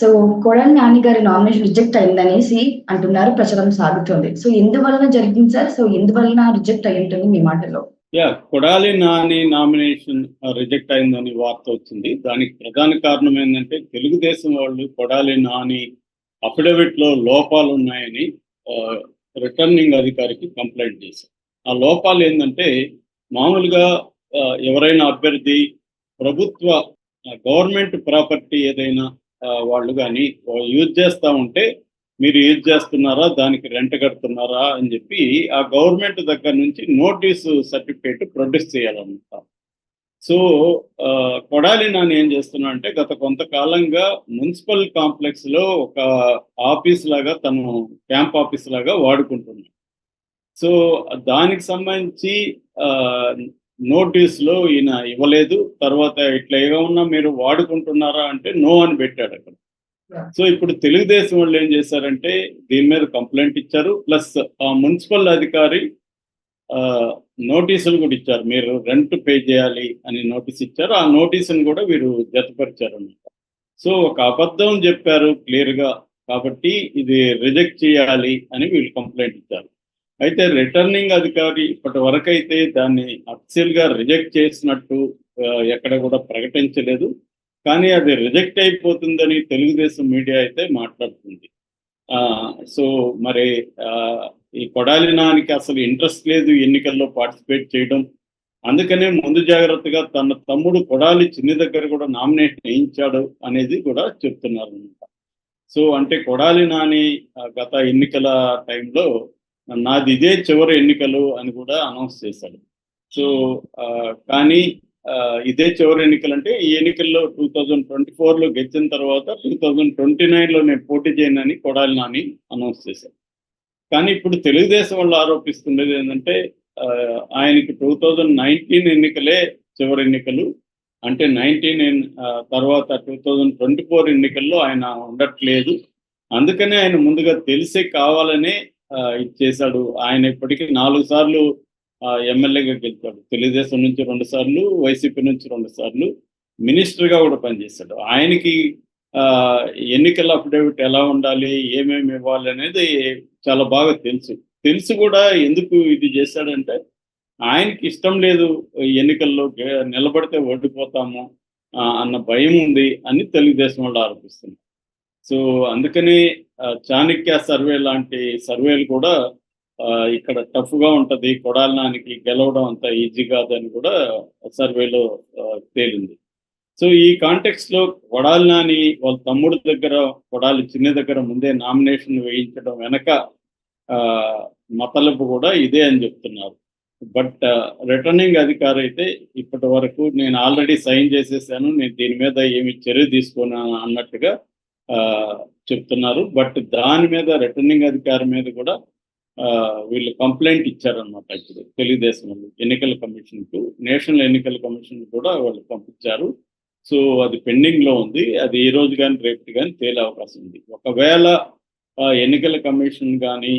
So Kodali Nani గారి nomination reject అయిందనేసి అంటున్నారు ప్రచారం సాగుతుంది. సో ఎందువలన జరిగింది సార్? సో ఎందువలన రిజెక్ట్ అయి ఉంటుంది మీ మాటలో? Yeah Kodali Nani nomination reject అయిందని వార్త వచ్చింది. దానికి ప్రధాన కారణం ఏంటంటే తెలుగుదేశం వాళ్ళు కొడాలి నాని అఫిడవిట్లో లోపాలు ఉన్నాయని రిటర్నింగ్ అధికారికి కంప్లైంట్ చేశారు. ఆ లోపాలు ఏంటంటే మామూలుగా ఎవరైనా అభ్యర్థి ప్రభుత్వ గవర్నమెంట్ ప్రాపర్టీ ఏదైనా వాళ్ళు కానీ యూజ్ చేస్తూ ఉంటే మీరు యూజ్ చేస్తున్నారా దానికి రెంట్ కడుతున్నారా అని చెప్పి ఆ గవర్నమెంట్ దగ్గర నుంచి నోటీసు సర్టిఫికేట్ ప్రొడ్యూస్ చేయాలన్నమాట సో ఆ, కొడాలి నాని ఏం చేస్తున్నా అంటే గత కొంతకాలంగా మున్సిపల్ కాంప్లెక్స్లో ఒక ఆఫీస్ లాగా తను క్యాంప్ ఆఫీస్ లాగా వాడుకుంటున్నాడు. సో దానికి సంబంధించి ఆ, నోటీసులో ఈయన ఇవ్వలేదు. తర్వాత ఇట్లా ఏమన్నా మీరు వాడుకుంటున్నారా అంటే నో అని పెట్టాడు అక్కడ. సో ఇప్పుడు తెలుగుదేశం వాళ్ళు ఏం చేశారంటే దీని మీద కంప్లైంట్ ఇచ్చారు. ప్లస్ ఆ మున్సిపల్ అధికారి ఆ, నోటీసులు కూడా ఇచ్చారు. మీరు రెంట్ పే చేయాలి అని నోటీస్ ఇచ్చారు. ఆ నోటీసును కూడా వీరు జతపరిచారు అన్నమాట సో ఒక అబద్ధం చెప్పారు క్లియర్గా కాబట్టి ఇది రిజెక్ట్ చేయాలి అని వీళ్ళు కంప్లైంట్ ఇచ్చారు. అయితే రిటర్నింగ్ అధికారి ఇప్పటి వరకు అయితే దాన్ని అఫిషియల్గా రిజెక్ట్ చేసినట్టు ఎక్కడ కూడా ప్రకటించలేదు. కానీ అది రిజెక్ట్ అయిపోతుందని తెలుగుదేశం మీడియా అయితే మాట్లాడుతుంది. ఆ, సో మరి ఆ, ఈ కొడాలినానికి అసలు ఇంట్రెస్ట్ లేదు ఎన్నికల్లో పార్టిసిపేట్ చేయడం. అందుకనే ముందు జాగ్రత్తగా తన తమ్ముడు కొడాలి చిన్ని దగ్గర కూడా నామినేట్ వేయించాడు అనేది కూడా చెప్తున్నారు అనమాట సో అంటే కొడాలి నాని గత ఎన్నికల టైంలో నాది ఇదే చివరి ఎన్నికలు అని కూడా అనౌన్స్ చేశాడు. సో ఆ, కానీ ఇదే చివరి ఎన్నికలు అంటే ఈ ఎన్నికల్లో టూ థౌజండ్ ట్వంటీ ఫోర్లో గెలిచిన తర్వాత టూ థౌజండ్ ట్వంటీ నైన్లో నేను పోటీ చేయనని కొడాలి నాని అనౌన్స్ చేశాను కానీ ఇప్పుడు తెలుగుదేశం వాళ్ళు ఆరోపిస్తుండేది ఏంటంటే ఆ, ఆయనకి టూ థౌజండ్ నైన్టీన్ ఎన్నికలే చివరి ఎన్నికలు. అంటే నైన్టీన్ తర్వాత టూ థౌజండ్ ట్వంటీ ఫోర్ ఎన్నికల్లో ఆయన ఉండట్లేదు. అందుకనే ఆయన ముందుగా తెలిసే కావాలనే చేశాడు. ఆయన ఇప్పటికీ నాలుగు సార్లు ఎమ్మెల్యేగా గెలిచాడు. తెలుగుదేశం నుంచి రెండు సార్లు వైసీపీ నుంచి రెండు సార్లు. మినిస్టర్గా కూడా పనిచేశాడు. ఆయనకి ఆ, ఎన్నికల అఫిడవిట్ ఎలా ఉండాలి ఏమేమి ఇవ్వాలి అనేది చాలా బాగా తెలుసు. తెలుసు కూడా ఎందుకు ఇది చేశాడంటే ఆయనకి ఇష్టం లేదు ఎన్నికల్లో నిలబడితే ఓడిపోతాము అన్న భయం ఉంది అని తెలుగుదేశం వాళ్ళు ఆరోపిస్తున్నారు. సో అందుకని చాణక్య సర్వే లాంటి సర్వేలు కూడా ఇక్కడ టఫ్గా ఉంటది. కొడాలనానికి గెలవడం అంత ఈజీ కాదని కూడా సర్వేలో తేలింది. సో ఈ కాంటెక్స్ట్లో కొడాలి నాని వాళ్ళ తమ్ముడి దగ్గర కొడాలి చిన్న దగ్గర ముందే నామినేషన్ వేయించడం వెనక ఆ, కూడా ఇదే అని చెప్తున్నారు. బట్ రిటర్నింగ్ అధికారి అయితే ఇప్పటి వరకు నేను ఆల్రెడీ సైన్ చేసేసాను. నేను దీని మీద ఏమి చర్య తీసుకున్నాను అన్నట్టుగా చెప్తున్నారు. బట్ దాని మీద రిటర్నింగ్ అధికారి మీద కూడా ఆ, వీళ్ళు కంప్లైంట్ ఇచ్చారనమాట ఇప్పుడు తెలుగుదేశం వాళ్ళు ఎన్నికల కమిషన్కు నేషనల్ ఎన్నికల కమిషన్ కూడా వాళ్ళు పంపించారు. సో అది పెండింగ్లో ఉంది. అది ఈ రోజు కానీ రేపు కానీ తేలే అవకాశం ఉంది. ఒకవేళ ఎన్నికల కమిషన్ కానీ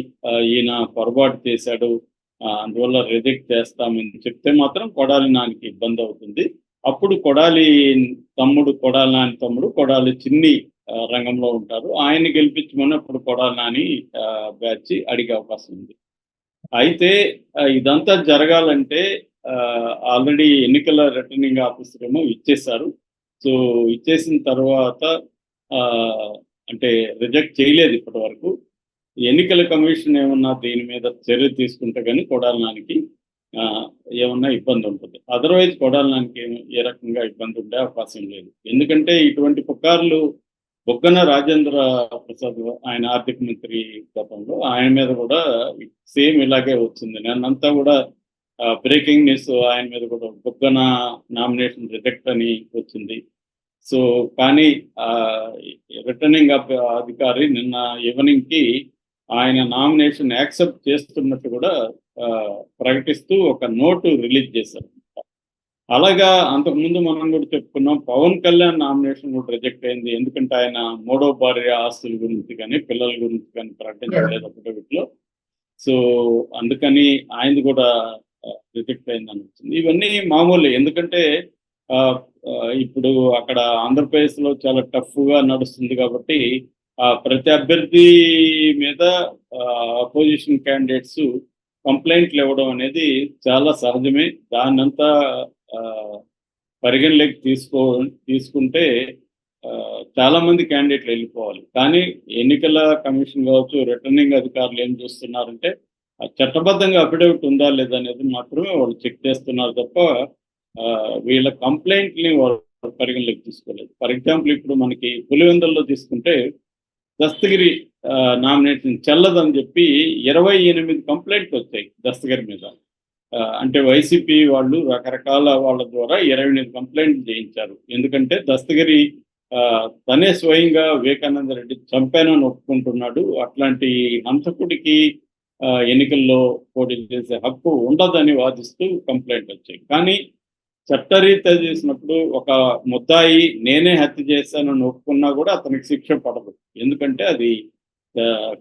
ఈయన పొరపాటు చేశాడు అందువల్ల రిజెక్ట్ చేస్తామని చెప్తే మాత్రం కొడాలి నానికి ఇబ్బంది అవుతుంది. అప్పుడు కొడాలి తమ్ముడు కొడాలి నాని తమ్ముడు కొడాలి చిన్ని రంగంలో ఉంటారు. ఆయన్ని గెలిపించమని అప్పుడు కొడాలి నాని బ్యాచ్ అడిగే అవకాశం ఉంది. అయితే ఇదంతా జరగాలంటే ఆల్రెడీ ఎన్నికల రిటర్నింగ్ ఆఫీసర్ ఏమో ఇచ్చేశారు. సో ఇచ్చేసిన తర్వాత ఆ, అంటే రిజెక్ట్ చేయలేదు ఇప్పటి వరకు ఎన్నికల కమిషన్ ఏమన్నా దీని మీద చర్య తీసుకుంటే కానీ కొడాలనానికి ఆ, ఏమన్నా ఇబ్బంది ఉంటుంది. అదర్వైజ్ కొడాలనానికి ఏ రకంగా ఇబ్బంది ఉండే అవకాశం లేదు. ఎందుకంటే ఇటువంటి పుకార్లు బొగ్గన రాజేంద్ర ప్రసాద్ ఆయన ఆర్థిక మంత్రి గతంలో ఆయన మీద కూడా సేమ్ ఇలాగే వచ్చింది. నేనంతా కూడా బ్రేకింగ్ న్యూస్ ఆయన మీద కూడా బొగ్గన నామినేషన్ రిజెక్ట్ అని వచ్చింది. సో కానీ రిటర్నింగ్ అధికారి నిన్న ఈవినింగ్కి ఆయన నామినేషన్ యాక్సెప్ట్ చేస్తున్నట్టు కూడా ప్రకటిస్తూ ఒక నోటు రిలీజ్ చేశారు. అలాగా అంతకుముందు మనం కూడా చెప్పుకున్నాం పవన్ కళ్యాణ్ నామినేషన్ కూడా రిజెక్ట్ అయింది. ఎందుకంటే ఆయన మూడో భార్య ఆస్తుల గురించి కానీ పిల్లల గురించి కానీ ప్రకటించలేదు అఫిడవిట్లో సో అందుకని ఆయనది కూడా రిజెక్ట్ అయింది అనిపించింది ఇవన్నీ మామూలే. ఎందుకంటే ఇప్పుడు అక్కడ ఆంధ్రప్రదేశ్లో చాలా టఫ్గా నడుస్తుంది కాబట్టి ఆ ప్రతి అభ్యర్థి మీద అపోజిషన్ క్యాండిడేట్స్ కంప్లైంట్లు ఇవ్వడం అనేది చాలా సహజమే. దాన్నంతా ఆ, పరిగణలోకి తీసుకో తీసుకుంటే చాలా మంది క్యాండిడేట్లు వెళ్ళిపోవాలి. కానీ ఎన్నికల కమిషన్ కావచ్చు రిటర్నింగ్ అధికారులు ఏం చూస్తున్నారంటే చట్టబద్ధంగా అఫిడవిట్ ఉందా లేదా అనేది మాత్రమే వాళ్ళు చెక్ చేస్తున్నారు తప్ప వీళ్ళ కంప్లైంట్ని వాళ్ళు పరిగణలోకి తీసుకోలేదు. ఫర్ ఎగ్జాంపుల్ ఇప్పుడు మనకి పులివెందుల్లో తీసుకుంటే దస్తగిరి నామినేషన్ చెల్లదని చెప్పి ఇరవై ఎనిమిది కంప్లైంట్లు వచ్చాయి దస్తగిరి మీద. అంటే వైసీపీ వాళ్ళు రకరకాల వాళ్ళ ద్వారా ఇరవై ఎనిమిది కంప్లైంట్లు చేయించారు. ఎందుకంటే దస్తగిరి ఆ, తనే స్వయంగా వివేకానంద రెడ్డి చంపానని ఒప్పుకుంటున్నాడు. అట్లాంటి హంతకుడికి ఆ, ఎన్నికల్లో పోటీ చేసే హక్కు ఉండదని వాదిస్తూ కంప్లైంట్ వచ్చాయి. కానీ చట్టరీత్యా చేసినప్పుడు ఒక ముద్దాయి నేనే హత్య చేశానని ఒప్పుకున్నా కూడా అతనికి శిక్ష పడదు. ఎందుకంటే అది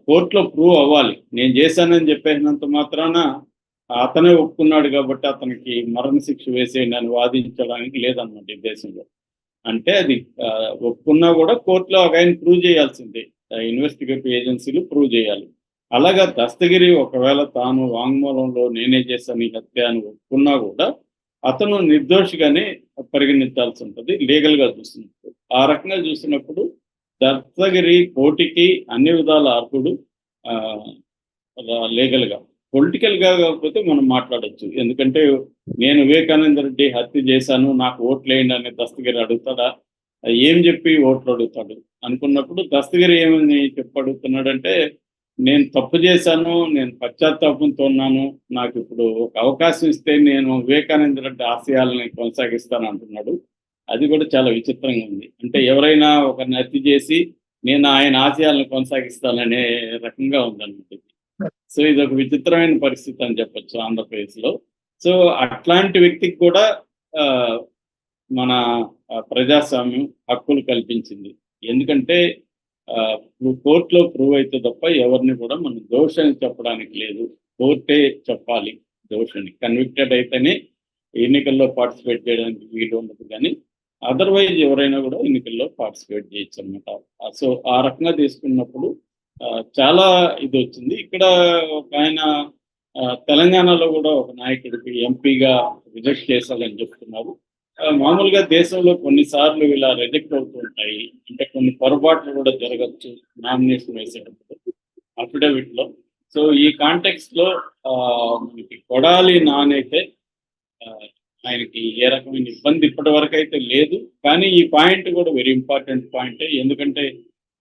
కోర్టులో ప్రూవ్ అవ్వాలి. నేను చేశానని చెప్పేసినంత మాత్రాన అతనే ఒప్పుకున్నాడు కాబట్టి అతనికి మరణ శిక్ష వేసేయండి అని వాదించడానికి లేదన్నమాట ఈ దేశంలో. అంటే అది ఒప్పుకున్నా కూడా కోర్టులో ఒక ఆయన ప్రూవ్ చేయాల్సిందే. ఇన్వెస్టిగేటివ్ ఏజెన్సీలు ప్రూవ్ చేయాలి. అలాగా దస్తగిరి ఒకవేళ తాను వాంగ్మూలంలో నేనే చేశాను ఈ హత్య అని ఒప్పుకున్నా కూడా అతను నిర్దోషిగానే పరిగణించాల్సి ఉంటుంది లీగల్గా చూసినప్పుడు ఆ రకంగా చూసినప్పుడు దత్తగిరి పోటీకి అన్ని విధాల అర్హుడు లీగల్గా. పొలిటికల్గా పొలిటికల్గా కాకపోతే మనం మాట్లాడొచ్చు. ఎందుకంటే నేను వివేకానంద రెడ్డి హత్య చేశాను నాకు ఓట్లేయండి అని దస్తగిరి అడుగుతాడా? ఏం చెప్పి ఓట్లు అడుగుతాడు? అనుకున్నప్పుడు దస్తగిరి ఏమని చెప్పి అడుగుతున్నాడంటే నేను తప్పు చేశాను నేను పశ్చాత్తాపంతో ఉన్నాను. నాకు ఇప్పుడు ఒక అవకాశం ఇస్తే నేను వివేకానంద రెడ్డి ఆశయాలని కొనసాగిస్తాను అంటున్నాడు. అది కూడా చాలా విచిత్రంగా ఉంది. అంటే ఎవరైనా ఒకరిని నతి చేసి నేను ఆయన ఆశయాలను కొనసాగిస్తాననే రకంగా ఉందన్నమాట సో ఇది ఒక విచిత్రమైన పరిస్థితి అని చెప్పొచ్చు ఆంధ్రప్రదేశ్లో సో అట్లాంటి వ్యక్తికి కూడా మన ప్రజాస్వామ్యం హక్కులు కల్పించింది. ఎందుకంటే నువ్వు కోర్టులో ప్రూవ్ అయితే తప్ప ఎవరిని కూడా మనం దోషని చెప్పడానికి లేదు. కోర్టే చెప్పాలి దోషని కన్విక్టెడ్ అయితేనే ఎన్నికల్లో పార్టిసిపేట్ చేయడానికి వీలు ఉండదు కానీ అదర్వైజ్ ఎవరైనా కూడా ఎన్నికల్లో పార్టిసిపేట్ చేయొచ్చు అనమాట సో ఆ రకంగా తీసుకున్నప్పుడు చాలా ఇది వచ్చింది. ఇక్కడ ఒక ఆయన తెలంగాణలో కూడా ఒక నాయకుడికి ఎంపీగా రిజెక్ట్ చేశారని చెప్తున్నారు. మామూలుగా దేశంలో కొన్నిసార్లు ఇలా రిజెక్ట్ అవుతూ ఉంటాయి. అంటే కొన్ని పొరపాట్లు కూడా జరగచ్చు నామినేషన్ వేసేటప్పుడు అఫిడవిట్లో సో ఈ కాంటెక్స్ట్లో ఆ, మనకి కొడాలి నానైతే ఆయనకి ఏ రకమైన ఇబ్బంది ఇప్పటి వరకు అయితే లేదు. కానీ ఈ పాయింట్ కూడా వెరీ ఇంపార్టెంట్ పాయింట్ ఎందుకంటే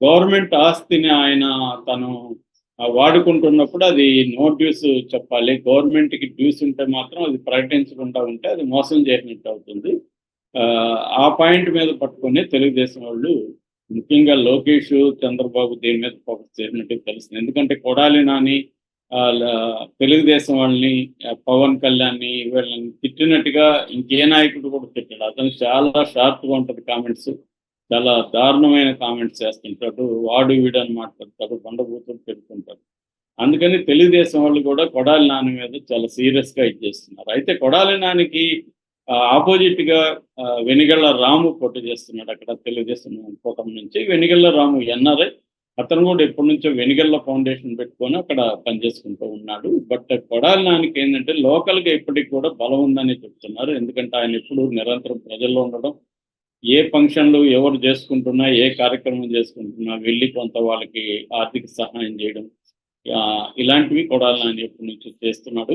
గవర్నమెంట్ ఆస్తిని ఆయన తను వాడుకుంటున్నప్పుడు అది నో డ్యూస్ చెప్పాలి. గవర్నమెంట్కి డ్యూస్ ఉంటే మాత్రం అది ప్రకటించకుండా ఉంటే అది మోసం చేసినట్టు అవుతుంది. ఆ, ఆ పాయింట్ మీద పట్టుకొని తెలుగుదేశం వాళ్ళు ముఖ్యంగా లోకేష్ చంద్రబాబు దీని మీద ఫోకస్ చేసినట్టు తెలుస్తుంది. ఎందుకంటే కొడాలి నాని తెలుగుదేశం వాళ్ళని పవన్ కళ్యాణ్ని వీళ్ళని తిట్టినట్టుగా ఇంకే నాయకుడు కూడా తిట్టాడు. అతను చాలా షార్ప్గా ఉంటది కామెంట్స్ చాలా దారుణమైన కామెంట్స్ చేస్తుంటాడు. వాడు వీడని మాట్లాడతాడు బండబూతులు పెట్టుకుంటాడు అందుకని తెలుగుదేశం వాళ్ళు కూడా కొడాలి నాని మీద చాలా సీరియస్గా ఇచ్చేస్తున్నారు అయితే కొడాలి నానికి ఆపోజిట్గా వెనిగళ్ళ రాము పోటీ చేస్తున్నాడు అక్కడ తెలుగుదేశం కూటమి నుంచి. వెనిగళ్ళ రాము ఎన్ఆర్ఐ అతను కూడా ఎప్పటి నుంచో వెనిగళ్ళ ఫౌండేషన్ పెట్టుకొని అక్కడ పనిచేసుకుంటూ ఉన్నాడు. బట్ కొడాలి నానికి ఏంటంటే లోకల్గా ఇప్పటికి కూడా బలం ఉందని చెప్తున్నారు. ఎందుకంటే ఆయన ఎప్పుడు నిరంతరం ప్రజల్లో ఉండడం ఏ ఫంక్షన్లు ఎవరు చేసుకుంటున్నా ఏ కార్యక్రమం చేసుకుంటున్నా వెళ్ళి కొంత వాళ్ళకి ఆర్థిక సహాయం చేయడం ఆ, ఇలాంటివి కొడాలి నాని ఎప్పటి నుంచో చేస్తున్నాడు.